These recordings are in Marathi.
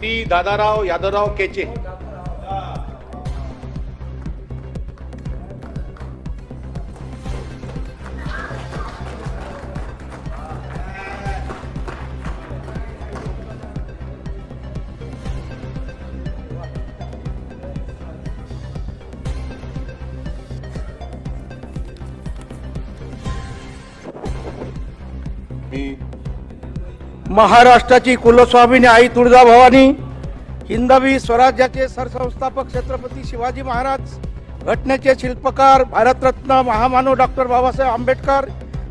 ती दादाराव यादवराव केचे. मी महाराष्ट्राची कुलस्वामिनी आई तुळजाभवानी हिंदवी स्वराज्याचे सरसंस्थापक छत्रपती शिवाजी महाराज घटनेचे शिल्पकार भारतरत्न महामानव डॉक्टर बाबासाहेब आंबेडकर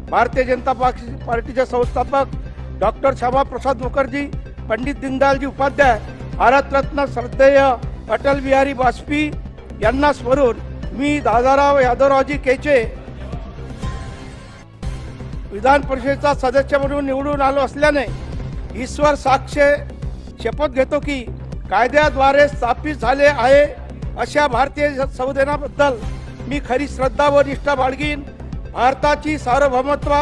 भारतीय जनता पार्टीचे संस्थापक डॉक्टर श्यामाप्रसाद मुखर्जी पंडित दीनदयालजी उपाध्याय भारतरत्न श्रद्धेय अटल बिहारी वाजपेयी यांना स्मरून मी दादाराव यादवरावजी केचे विधान परिषदेचा सदस्य म्हणून निवडून आलो असल्याने ईश्वर साक्ष शपथ घेतो की कायद्याद्वारे स्थापित झाले आहे अशा भारतीय संविधानाबद्दल मी खरी श्रद्धा व निष्ठा बाळगीन भारताची सार्वभौमत्व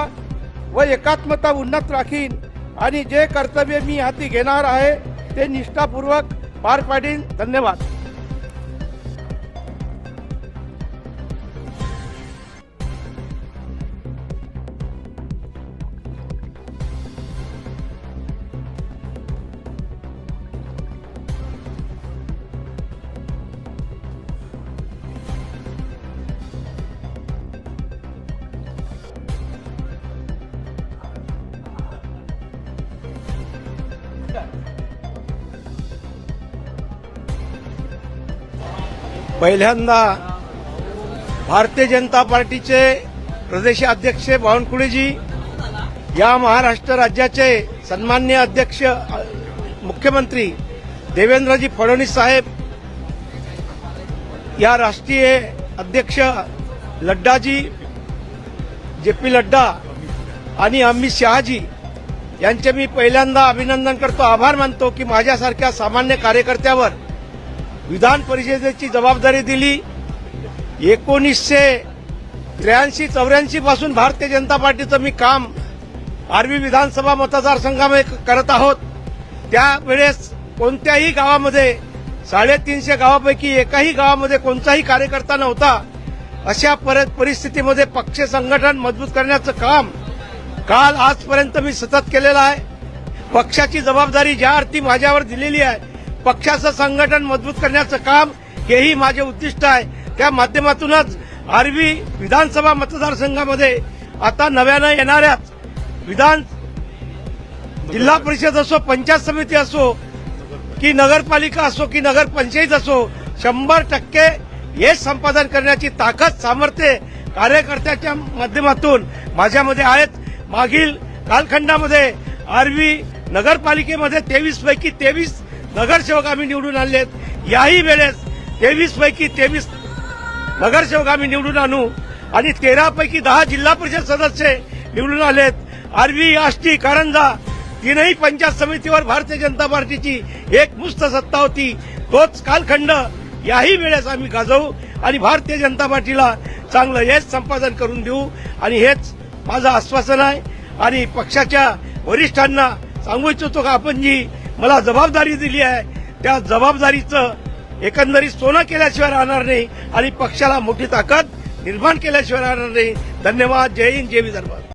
व एकात्मता उन्नत राखीन आणि जे कर्तव्य मी हाती घेणार आहे ते निष्ठापूर्वक पार पाडीन. धन्यवाद. पहिल्यांदा भारतीय जनता पार्टीचे प्रदेशाध्यक्ष बावनकुळेजी या महाराष्ट्र राज्याचे सन्मान्य अध्यक्ष मुख्यमंत्री देवेंद्रजी फडणवीस साहेब या राष्ट्रीय अध्यक्ष लड्डाजी जे पी लड्डा आणि अमित शहाजी यांचे मी पहिल्यांदा अभिनंदन करतो आभार मानतो की माझ्यासारख्या सामान्य कार्यकर्त्यावर विधान परिषदेची जबाबदारी दिली. एकोणीसशे त्र्याऐंशी चौऱ्याऐंशी पासून भारतीय जनता पार्टीचं मी काम आर्वी विधानसभा मतदारसंघामध्ये करत आहोत. त्यावेळेस कोणत्याही गावामध्ये साडेतीनशे गावापैकी एकाही गावामध्ये कोणताही कार्यकर्ता नव्हता. अशा परत परिस्थितीमध्ये पक्ष संघटन मजबूत करण्याचं काम काल आजपर्यंत मी सतत केलेलं आहे. पक्षाची जबाबदारी ज्या अर्थी माझ्यावर दिलेली आहे पक्षाचं संघटन मजबूत करण्याचं काम हेही माझे उद्दिष्ट आहे. त्या माध्यमातूनच आरवी विधानसभा मतदारसंघामध्ये आता नव्यानं येणाऱ्याच विधान जिल्हा परिषद असो पंचायत समिती असो की नगरपालिका असो की नगर पंचायत असो शंभर टक्के हे संपादन करण्याची ताकद सामर्थ्य कार्यकर्त्याच्या माध्यमातून माझ्यामध्ये आहेत. मागील कालखंडामध्ये आरवी नगरपालिकेमध्ये तेवीस पैकी तेवीस नगरसेवक आम्ही निवडून आणलेत. आहेत याही वेळेस तेवीस पैकी तेवीस नगरसेवक आम्ही निवडून आणू आणि तेरा पैकी दहा जिल्हा परिषद सदस्य निवडून आलेत. आरवी आष्टी कारंजा तीनही पंचायत समितीवर भारतीय जनता पार्टीची एक मुस्त सत्ता होती. तोच कालखंड याही वेळेस आम्ही गाजवू आणि भारतीय जनता पार्टीला चांगलं हेच संपादन करून देऊ आणि हेच माझं आश्वासन आहे. आणि पक्षाच्या वरिष्ठांना सांगू इच्छितो का आपण जी मला जबाबदारी दिली आहे त्या जबाबदारीचं एकंदरीत सोनं केल्याशिवाय राहणार नाही आणि पक्षाला मोठी ताकद निर्माण केल्याशिवाय राहणार नाही. धन्यवाद. जय हिंद जय विदर्भ.